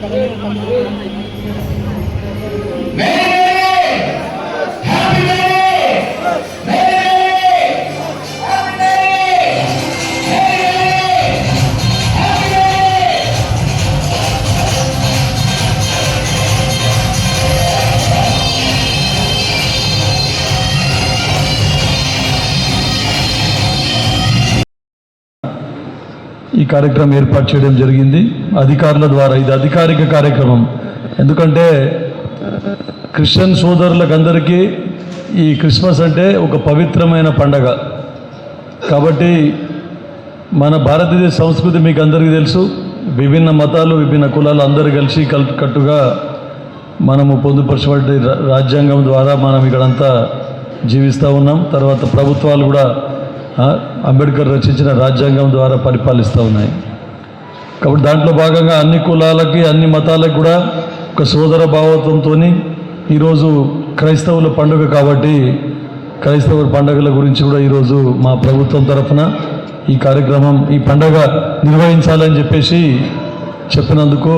对。ఈ కార్యక్రమం ఏర్పాటు చేయడం జరిగింది. అధికారుల ద్వారా ఇది అధికారిక కార్యక్రమం. ఎందుకంటే క్రిస్టియన్ సోదరులకందరికీ ఈ క్రిస్మస్ అంటే ఒక పవిత్రమైన పండగ. కాబట్టి మన భారతదేశ సంస్కృతి మీకు అందరికీ తెలుసు. విభిన్న మతాలు విభిన్న కులాలు అందరూ కలిసి కల్ కట్టుగా మనము పొందుపరచబడి రా- రాజ్యాంగం ద్వారా మనం ఇక్కడంతా జీవిస్తూ ఉన్నాం. తర్వాత ప్రభుత్వాలు కూడా అంబేద్కర్ రచించిన రాజ్యాంగం ద్వారా పరిపాలిస్తూ ఉన్నాయి. కాబట్టి దాంట్లో భాగంగా అన్ని కులాలకి అన్ని మతాలకు కూడా ఒక సోదర భావత్వంతో ఈరోజు క్రైస్తవుల పండుగ కాబట్టి క్రైస్తవ పండుగల గురించి కూడా ఈరోజు మా ప్రభుత్వం తరఫున ఈ కార్యక్రమం ఈ పండుగ నిర్వహించాలని చెప్పేసి చెప్పినందుకు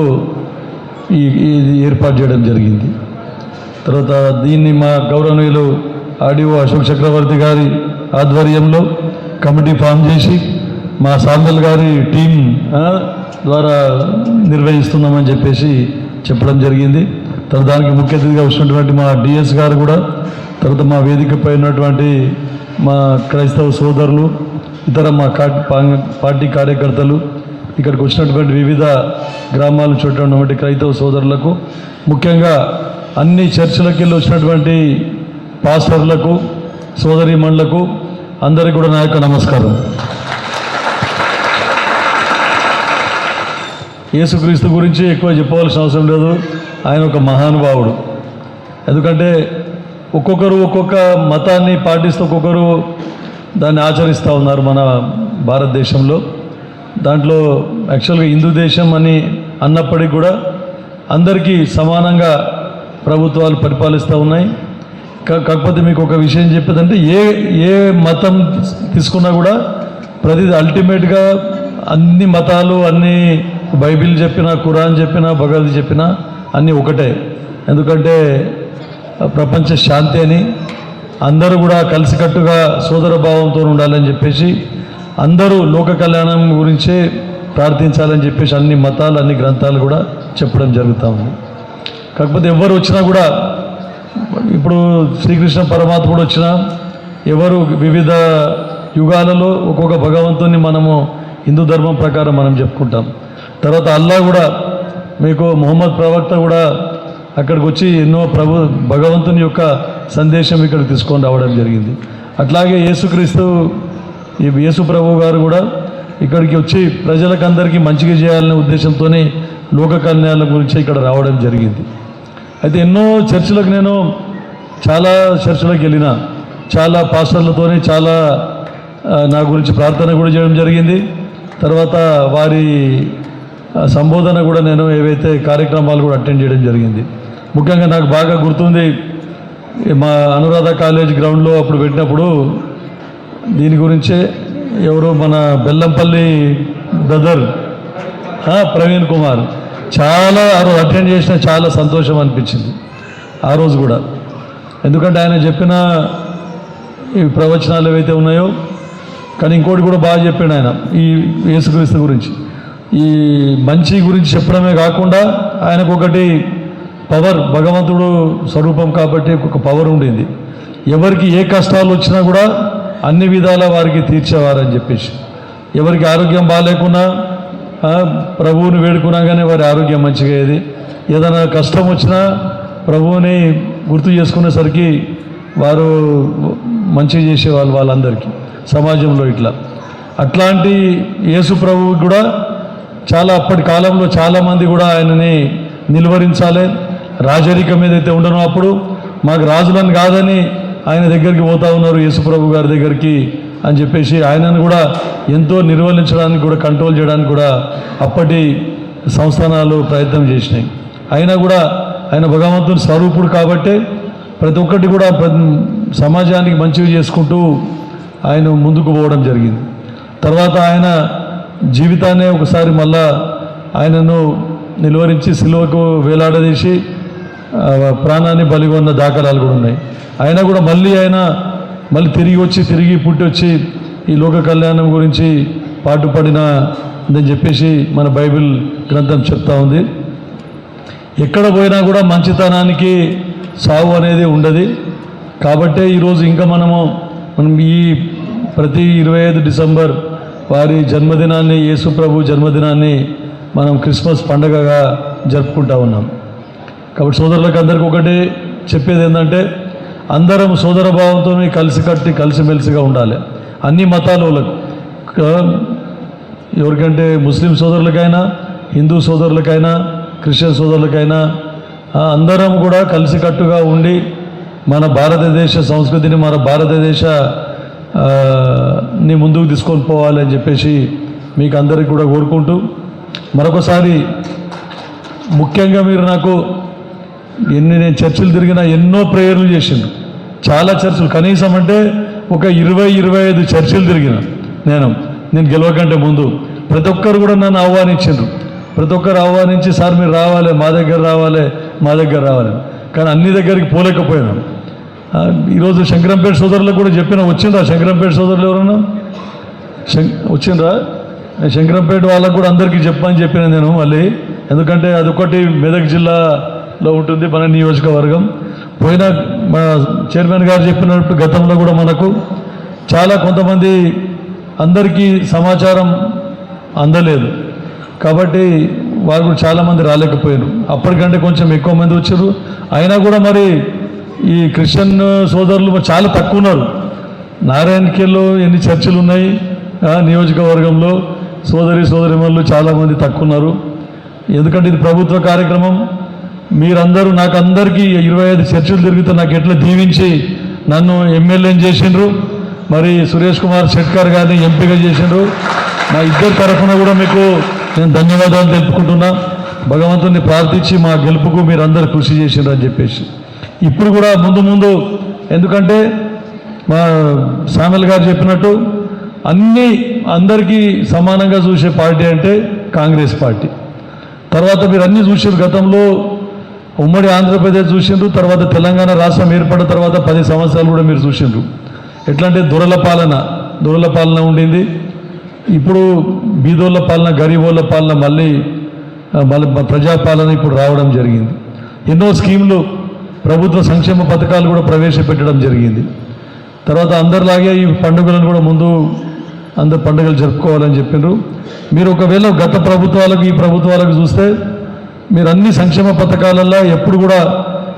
ఈ ఇది ఏర్పాటు చేయడం జరిగింది. తర్వాత దీన్ని మా గౌరవనీయులు ఆడిఓ అశోక్ చక్రవర్తి గారి ఆధ్వర్యంలో కమిటీ ఫామ్ చేసి మా సాందల్ గారి టీం ద్వారా నిర్వహిస్తున్నామని చెప్పేసి చెప్పడం జరిగింది. తర్వాత దానికి ముఖ్య అతిథిగా వచ్చినటువంటి మా డిఎస్ గారు కూడా తర్వాత మా వేదికపై ఉన్నటువంటి మా క్రైస్తవ సోదరులు ఇతర మా పార్టీ కార్యకర్తలు ఇక్కడికి వచ్చినటువంటి వివిధ గ్రామాలు చుట్టూ క్రైస్తవ సోదరులకు ముఖ్యంగా అన్ని చర్చిలకు వెళ్ళి వచ్చినటువంటి పాస్టర్లకు సోదరీమణులకు అందరికీ కూడా నా యొక్క నమస్కారం. యేసుక్రీస్తు గురించి ఎక్కువ చెప్పవలసిన అవసరం లేదు. ఆయన ఒక మహానుభావుడు. ఎందుకంటే ఒక్కొక్కరు ఒక్కొక్క మతాన్ని పాటిస్తూ ఒక్కొక్కరు దాన్ని ఆచరిస్తూ ఉన్నారు మన భారతదేశంలో. దాంట్లో యాక్చువల్గా హిందూ దేశం అని అన్నప్పటికీ కూడా అందరికీ సమానంగా ప్రభుత్వాలు పరిపాలిస్తూ ఉన్నాయి. కాకపోతే మీకు ఒక విషయం చెప్పేదంటే ఏ ఏ మతం తీసుకున్నా కూడా ప్రతిది అల్టిమేట్గా అన్ని మతాలు అన్ని బైబిల్ చెప్పినా ఖురాన్ చెప్పినా భగవద్ చెప్పినా అన్నీ ఒకటే. ఎందుకంటే ప్రపంచ శాంతి అని అందరూ కూడా కలిసికట్టుగా సోదర భావంతో ఉండాలని చెప్పేసి అందరూ లోక కళ్యాణం గురించే ప్రార్థించాలని చెప్పేసి అన్ని మతాలు అన్ని గ్రంథాలు కూడా చెప్పడం జరుగుతూ ఉంది. కాకపోతే ఎవరు వచ్చినా కూడా ఇప్పుడు శ్రీకృష్ణ పరమాత్ముడు వచ్చిన ఎవరు వివిధ యుగాలలో ఒక్కొక్క భగవంతుని మనము హిందూ ధర్మం ప్రకారం మనం చెప్పుకుంటాం. తర్వాత అల్లా కూడా మీకు మొహమ్మద్ ప్రవక్త కూడా అక్కడికి వచ్చి ఎన్నో ప్రభు భగవంతుని యొక్క సందేశం ఇక్కడ తీసుకొని రావడం జరిగింది. అట్లాగే యేసుక్రీస్తు ఈ యేసు ప్రభు గారు కూడా ఇక్కడికి వచ్చి ప్రజలకందరికీ మంచిగా చేయాలనే ఉద్దేశంతోనే లోక కళ్యాణాల గురించి ఇక్కడ రావడం జరిగింది. అయితే ఎన్నో చర్చలకు నేను చాలా చర్చలకు వెళ్ళిన చాలా పాస్టర్లతోనే చాలా నా గురించి ప్రార్థన కూడా చేయడం జరిగింది. తర్వాత వారి సంబోధన కూడా నేను ఏవైతే కార్యక్రమాలు కూడా అటెండ్ చేయడం జరిగింది. ముఖ్యంగా నాకు బాగా గుర్తుంది మా అనురాధ కాలేజ్ గ్రౌండ్లో అప్పుడు పెట్టినప్పుడు దీని గురించే ఎవరు మన బెల్లంపల్లి బ్రదర్ ప్రవీణ్ కుమార్ చాలా ఆ రోజు అటెండ్ చేసిన చాలా సంతోషం అనిపించింది. ఆ రోజు కూడా. ఎందుకంటే ఆయన చెప్పిన ఈ ప్రవచనాలు ఏవైతే ఉన్నాయో కానీ ఇంకోటి కూడా బాగా చెప్పాడు ఆయన ఈ యేసుక్రీస్తు గురించి. ఈ మంచి గురించి చెప్పడమే కాకుండా ఆయనకు ఒకటి పవర్ భగవంతుడు స్వరూపం కాబట్టి ఒక పవర్ ఉండింది. ఎవరికి ఏ కష్టాలు వచ్చినా కూడా అన్ని విధాల వారికి తీర్చేవారని చెప్పేసి. ఎవరికి ఆరోగ్యం బాగాలేకున్నా ప్రభువుని వేడుకున్నా కానీ వారి ఆరోగ్యం మంచిగా అయ్యేది. ఏదైనా కష్టం వచ్చినా ప్రభువుని గుర్తు చేసుకునేసరికి వారు మంచిగా చేసేవాళ్ళు వాళ్ళందరికీ సమాజంలో ఇట్లా. అట్లాంటి యేసు ప్రభువు కూడా చాలా అప్పటి కాలంలో చాలామంది కూడా ఆయనని నిలువరించాలి. రాజరికం ఏదైతే ఉండనో అప్పుడు మాకు రాజులను కాదని ఆయన దగ్గరికి పోతా ఉన్నారు యేసుప్రభు గారి దగ్గరికి అని చెప్పేసి ఆయనను కూడా ఎంతో నిర్వహించడానికి కూడా కంట్రోల్ చేయడానికి కూడా అప్పటి సంస్థానాలు ప్రయత్నం చేసినాయి. అయినా కూడా ఆయన భగవంతుని స్వరూపుడు కాబట్టి ప్రతి ఒక్కటి కూడా సమాజానికి మంచివి చేసుకుంటూ ఆయన ముందుకు పోవడం జరిగింది. తర్వాత ఆయన జీవితాన్ని ఒకసారి మళ్ళా ఆయనను నిలువరించి సిలువకు వేలాడదీసి ప్రాణాన్ని బలిగొన్న దాఖలాలు కూడా ఉన్నాయి. అయినా కూడా మళ్ళీ ఆయన మళ్ళీ తిరిగి వచ్చి తిరిగి పుట్టి వచ్చి ఈ లోక కళ్యాణం గురించి పాటుపడిన అని చెప్పేసి మన బైబిల్ గ్రంథం చెప్తా ఉంది. ఎక్కడ పోయినా కూడా మంచితనానికి సావు అనేది ఉండదు. కాబట్టే ఈరోజు ఇంకా మనము మనం ఈ ప్రతి ఇరవై ఐదు డిసెంబర్ వారి జన్మదినాన్ని యేసుప్రభు జన్మదినాన్ని మనం క్రిస్మస్ పండగగా జరుపుకుంటా ఉన్నాం. కాబట్టి సోదరులకు అందరికీ ఒకటి చెప్పేది ఏంటంటే అందరం సోదర భావంతో కలిసి కట్టి కలిసిమెలిసిగా ఉండాలి. అన్ని మతాల వాళ్ళకు. ఎవరికంటే ముస్లిం సోదరులకైనా హిందూ సోదరులకైనా క్రిస్టియన్ సోదరులకైనా అందరం కూడా కలిసికట్టుగా ఉండి మన భారతదేశ సంస్కృతిని మన భారతదేశ ని ముందుకు తీసుకొని పోవాలి అని చెప్పేసి మీకు అందరికీ కూడా కోరుకుంటూ మరొకసారి ముఖ్యంగా మీరు నాకు ఎన్ని నేను చర్చిలు తిరిగినా ఎన్నో ప్రేయర్లు చేసిండు. చాలా చర్చలు కనీసం అంటే ఒక ఇరవై ఇరవై ఐదు చర్చలు తిరిగిన నేను నేను గెలవకంటే ముందు. ప్రతి ఒక్కరు కూడా నన్ను ఆహ్వానించారు ప్రతి ఒక్కరు ఆహ్వానించి సార్ మీరు రావాలి మా దగ్గర రావాలి మా దగ్గర రావాలి. కానీ అన్ని దగ్గరికి పోలేకపోయినాం. ఈరోజు శంకరంపేట సోదరులకు కూడా చెప్పిన వచ్చిండ్రా శంకరంపేట సోదరులు ఎవరన్నా? శం- వచ్చిండ్రా శంకరంపేట వాళ్ళకు కూడా అందరికీ చెప్పని చెప్పిన నేను మళ్ళీ. ఎందుకంటే అదొకటి మెదక్ జిల్లాలో ఉంటుంది మన నియోజకవర్గం. పోయిన మన చైర్మన్ గారు చెప్పినట్టు గతంలో కూడా మనకు చాలా కొంతమంది అందరికీ సమాచారం అందలేదు. కాబట్టి వారు కూడా చాలామంది రాలేకపోయారు. అప్పటికంటే కొంచెం ఎక్కువ మంది వచ్చారు. అయినా కూడా మరి ఈ క్రిస్టియన్ సోదరులు చాలా తక్కువ ఉన్నారు. నారాయణకేలో ఎన్ని చర్చలు ఉన్నాయి? నియోజకవర్గంలో సోదరి సోదరిమణులు చాలామంది తక్కువ ఉన్నారు. ఎందుకంటే ఇది ప్రభుత్వ కార్యక్రమం. మీరందరూ నాకు అందరికీ ఇరవై ఐదు చర్చలు తిరుగుతూ నాకు ఎట్లా దీవించి నన్ను ఎమ్మెల్యేని చేసిండ్రు? మరి సురేష్ కుమార్ షెట్కర్ గారిని ఎంపీగా చేసిండ్రు. మా ఇద్దరు తరఫున కూడా మీకు నేను ధన్యవాదాలు తెలుపుకుంటున్నా. భగవంతుని ప్రార్థించి మా గెలుపుకు మీరందరూ కృషి చేసిండ్రు అని చెప్పేసి. ఇప్పుడు కూడా ముందు ముందు ఎందుకంటే మా సామెల్ గారు చెప్పినట్టు అన్ని అందరికీ సమానంగా చూసే పార్టీ అంటే కాంగ్రెస్ పార్టీ. తర్వాత మీరు అన్నీ చూసారు గతంలో ఉమ్మడి ఆంధ్రప్రదేశ్ చూసిండ్రు తర్వాత తెలంగాణ రాష్ట్రం ఏర్పడిన తర్వాత పది సంవత్సరాలు కూడా మీరు చూసిండ్రు ఎట్లా అంటే దొరల పాలన దొరల పాలన ఉండింది. ఇప్పుడు బీదోళ్ళ పాలన గరీబోళ్ళ పాలన మళ్ళీ మళ్ళీ ప్రజాపాలన ఇప్పుడు రావడం జరిగింది. ఎన్నో స్కీములు ప్రభుత్వ సంక్షేమ పథకాలు కూడా ప్రవేశపెట్టడం జరిగింది. తర్వాత అందరిలాగే ఈ పండుగలను కూడా ముందు అందరు పండుగలు జరుపుకోవాలని చెప్పినారు. మీరు ఒకవేళ గత ప్రభుత్వాలకు ఈ ప్రభుత్వాలకు చూస్తే మీరు అన్ని సంక్షేమ పథకాలలో ఎప్పుడు కూడా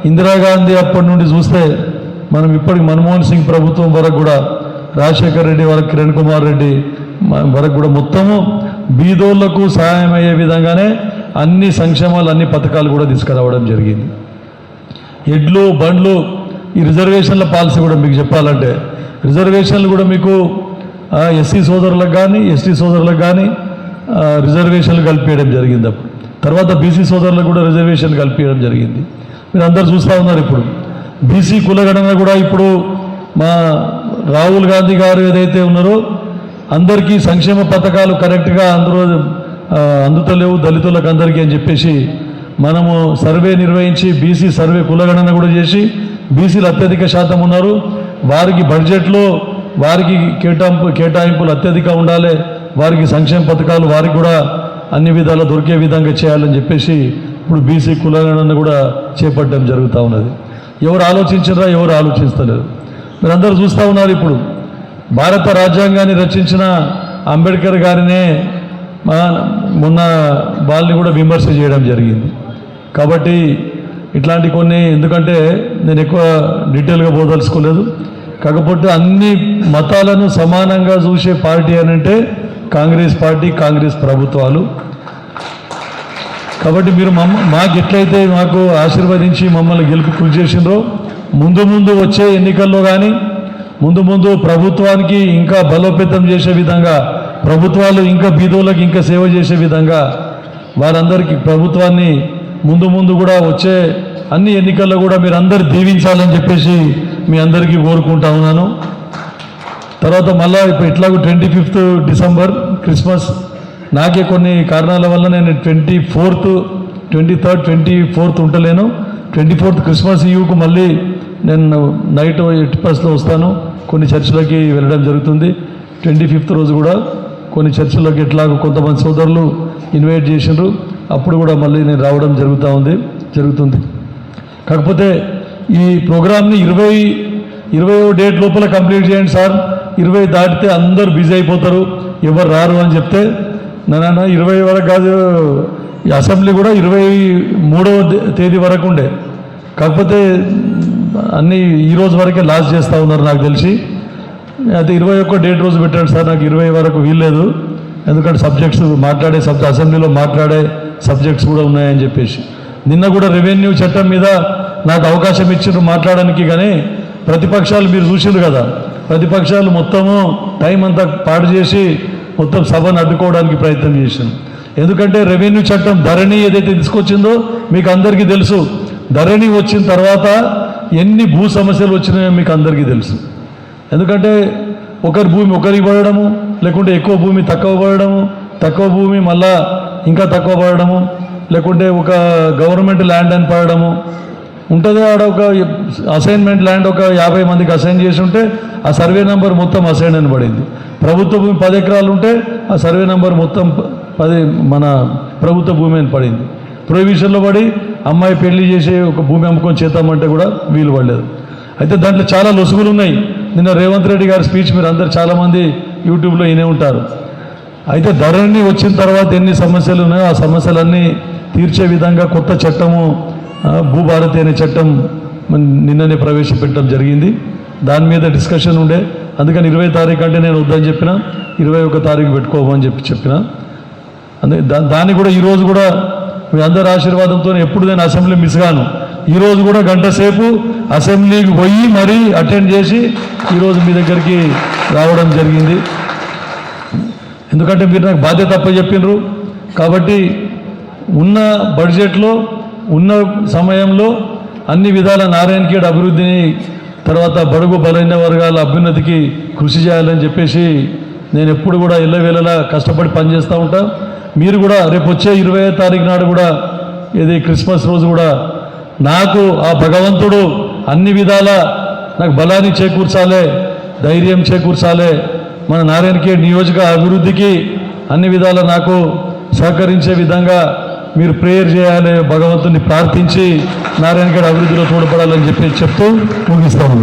ఇందిరాగాంధీ అప్పటి నుండి చూస్తే మనం ఇప్పటికి మన్మోహన్ సింగ్ ప్రభుత్వం వరకు కూడా రాజశేఖర్ రెడ్డి వరకు కిరణ్ కుమార్ రెడ్డి వరకు కూడా మొత్తము బీదోళ్ళకు సహాయం అయ్యే విధంగానే అన్ని సంక్షేమాలు అన్ని పథకాలు కూడా తీసుకురావడం జరిగింది. ఎడ్లు బండ్లు ఈ రిజర్వేషన్ల పాలసీ కూడా మీకు చెప్పాలంటే రిజర్వేషన్లు కూడా మీకు ఎస్సీ సోదరులకు కానీ ఎస్టీ సోదరులకు కానీ రిజర్వేషన్లు కల్పించడం జరిగింది అప్పుడు. తర్వాత బీసీ సోదరులకు కూడా రిజర్వేషన్లు కల్పించడం జరిగింది. మీరు అందరు చూస్తూ ఉన్నారు ఇప్పుడు. బీసీ కులగణన కూడా ఇప్పుడు మా రాహుల్ గాంధీ గారు ఏదైతే ఉన్నారో అందరికీ సంక్షేమ పథకాలు కరెక్ట్గా అందరూ అందుతలేవు దళితులకు అందరికీ అని చెప్పేసి మనము సర్వే నిర్వహించి బీసీ సర్వే కులగణన కూడా చేసి బీసీలు అత్యధిక శాతం ఉన్నారు. వారికి బడ్జెట్లో వారికి కేటాయింపు కేటాయింపులు అత్యధిక ఉండాలి. వారికి సంక్షేమ పథకాలు వారికి కూడా అన్ని విధాలా దొరికే విధంగా చేయాలని చెప్పేసి ఇప్పుడు బీసీ కులగణన కూడా చేపట్టడం జరుగుతూ ఉన్నది. ఎవరు ఆలోచించరా ఎవరు ఆలోచిస్తలేరు. మీరందరూ చూస్తూ ఉన్నారు ఇప్పుడు. భారత రాజ్యాంగాన్ని రచించిన అంబేద్కర్ గారినే మా మొన్న వాళ్ళని కూడా విమర్శ చేయడం జరిగింది. కాబట్టి ఇట్లాంటి కొన్ని ఎందుకంటే నేను ఎక్కువ డీటెయిల్గా పోదలుచుకోలేదు కాకపోతే అన్ని మతాలను సమానంగా చూసే పార్టీ అని అంటే కాంగ్రెస్ పార్టీ కాంగ్రెస్ ప్రభుత్వాలు. కాబట్టి మీరు మమ్మ మాకు ఎట్లయితే మాకు ఆశీర్వదించి మమ్మల్ని గెలుపు కృషి చేసిండ్రో ముందు ముందు వచ్చే ఎన్నికల్లో కానీ ముందు ముందు ప్రభుత్వానికి ఇంకా బలోపేతం చేసే విధంగా ప్రభుత్వాలు ఇంకా బీదోళ్ళకి ఇంకా సేవ చేసే విధంగా వారందరికీ ప్రభుత్వాన్ని ముందు ముందు కూడా వచ్చే అన్ని ఎన్నికల్లో కూడా మీరు అందరు దీవించాలని చెప్పేసి మీ అందరికీ కోరుకుంటా ఉన్నాను. తర్వాత మళ్ళీ ఇప్పుడు ఎట్లాగో ట్వంటీ ఫిఫ్త్ డిసెంబర్ క్రిస్మస్. నాకే కొన్ని కారణాల వల్ల నేను twenty fourth twenty third twenty fourth ఉంటలేను twenty fourth Christmas ఈవ్కు మళ్ళీ నేను నైట్ ఎయిట్ బస్లో వస్తాను. కొన్ని చర్చలకి వెళ్ళడం జరుగుతుంది. ట్వంటీ ఫిఫ్త్ రోజు కూడా కొన్ని చర్చలకు ఎట్లాగో కొంతమంది సోదరులు ఇన్వైట్ చేసినారు అప్పుడు కూడా మళ్ళీ నేను రావడం జరుగుతూ ఉంది జరుగుతుంది. కాకపోతే ఈ ప్రోగ్రామ్ని ఇరవై ఇరవై డేట్ లోపల కంప్లీట్ చేయండి సార్. ఇరవై దాటితే అందరు బిజీ అయిపోతారు. ఎవరు రారు అని చెప్తే నాన్న ఇరవై వరకు కాదు ఈ అసెంబ్లీ కూడా ఇరవై మూడవ తేదీ వరకు ఉండే. కాకపోతే అన్నీ ఈ రోజు వరకే లాస్ట్ చేస్తూ ఉన్నారు నాకు తెలిసి. అయితే ఇరవై ఒక్క డేట్ రోజు పెట్టాడు సార్ నాకు ఇరవై వరకు వీల్లేదు. ఎందుకంటే సబ్జెక్ట్స్ మాట్లాడే సబ్జెక్ట్ అసెంబ్లీలో మాట్లాడే సబ్జెక్ట్స్ కూడా ఉన్నాయని చెప్పేసి. నిన్న కూడా రెవెన్యూ చట్టం మీద నాకు అవకాశం ఇచ్చిండ్రు మాట్లాడడానికి కానీ ప్రతిపక్షాలు మీరు చూసిండ్రు కదా. ప్రతిపక్షాలు మొత్తము టైం అంతా పాడు చేసి మొత్తం సభను అడ్డుకోవడానికి ప్రయత్నం చేశాను ఎందుకంటే రెవెన్యూ చట్టం ధరణి ఏదైతే తీసుకొచ్చిందో మీకు అందరికీ తెలుసు ధరణి వచ్చిన తర్వాత ఎన్ని భూ సమస్యలు వచ్చినాయో మీకు అందరికీ తెలుసు. ఎందుకంటే ఒకరి భూమి ఒకరికి పడడము లేకుంటే ఎక్కువ భూమి తక్కువ పడడము తక్కువ భూమి మళ్ళా ఇంకా తక్కువ పడడము లేకుంటే ఒక గవర్నమెంట్ ల్యాండ్ అని పడడము. ఉంటుంది ఆడ ఒక అసైన్మెంట్ ల్యాండ్ ఒక యాభై మందికి అసైన్ చేసి ఉంటే ఆ సర్వే నెంబర్ మొత్తం అసైన్ అని పడింది. ప్రభుత్వ భూమి పది ఎకరాలు ఉంటే ఆ సర్వే నెంబర్ మొత్తం పది మన ప్రభుత్వ భూమి అని పడింది. ప్రొహిబిషన్లో పడి అమ్మాయి పెళ్ళి చేసి ఒక భూమి అమ్ముకొని చేద్దామంటే కూడా వీలు పడలేదు. అయితే దాంట్లో చాలా లొసుగులు ఉన్నాయి. నిన్న రేవంత్ రెడ్డి గారి స్పీచ్ మీరు అందరు చాలామంది యూట్యూబ్లో వినే ఉంటారు. అయితే ధరణి వచ్చిన తర్వాత ఎన్ని సమస్యలు ఉన్నాయో ఆ సమస్యలన్నీ తీర్చే విధంగా కొత్త చట్టము భూభారతి అనే చట్టం నిన్ననే ప్రవేశపెట్టడం జరిగింది. దాని మీద డిస్కషన్ ఉండే. అందుకని ఇరవై తారీఖు అంటే నేను వద్దని చెప్పిన ఇరవై ఒక తారీఖు పెట్టుకోమని చెప్పి చెప్పిన. అందుకే దా దాన్ని కూడా ఈరోజు కూడా మీ అందరి ఆశీర్వాదంతో ఎప్పుడు నేను అసెంబ్లీ మిస్ గాను. ఈరోజు కూడా గంట సేపు అసెంబ్లీకి పోయి మరీ అటెండ్ చేసి ఈరోజు మీ దగ్గరికి రావడం జరిగింది. ఎందుకంటే మీరు నాకు బాధ్యత తప్ప చెప్పినరు కాబట్టి ఉన్న బడ్జెట్లో ఉన్న సమయంలో అన్ని విధాల నారాయణఖేడ్ అభివృద్ధిని తర్వాత బడుగు బలైన వర్గాల అభ్యున్నతికి కృషి చేయాలని చెప్పేసి నేను ఎప్పుడు కూడా ఎల్లవేళలా కష్టపడి పనిచేస్తూ ఉంటా. మీరు కూడా రేపు వచ్చే ఇరవై తారీఖు నాడు కూడా ఇది క్రిస్మస్ రోజు కూడా నాకు ఆ భగవంతుడు అన్ని విధాల నాకు బలాన్ని చేకూర్చాలే ధైర్యం చేకూర్చాలే. మన నారాయణకి నియోజక అభివృద్ధికి అన్ని విధాల నాకు సహకరించే విధంగా మీరు ప్రేయర్ చేయాలి భగవంతుని ప్రార్థించి నారాయణఖేడ్ అభివృద్ధిలో తోడ్పడాలని చెప్పి చెప్తూ ముగిస్తాము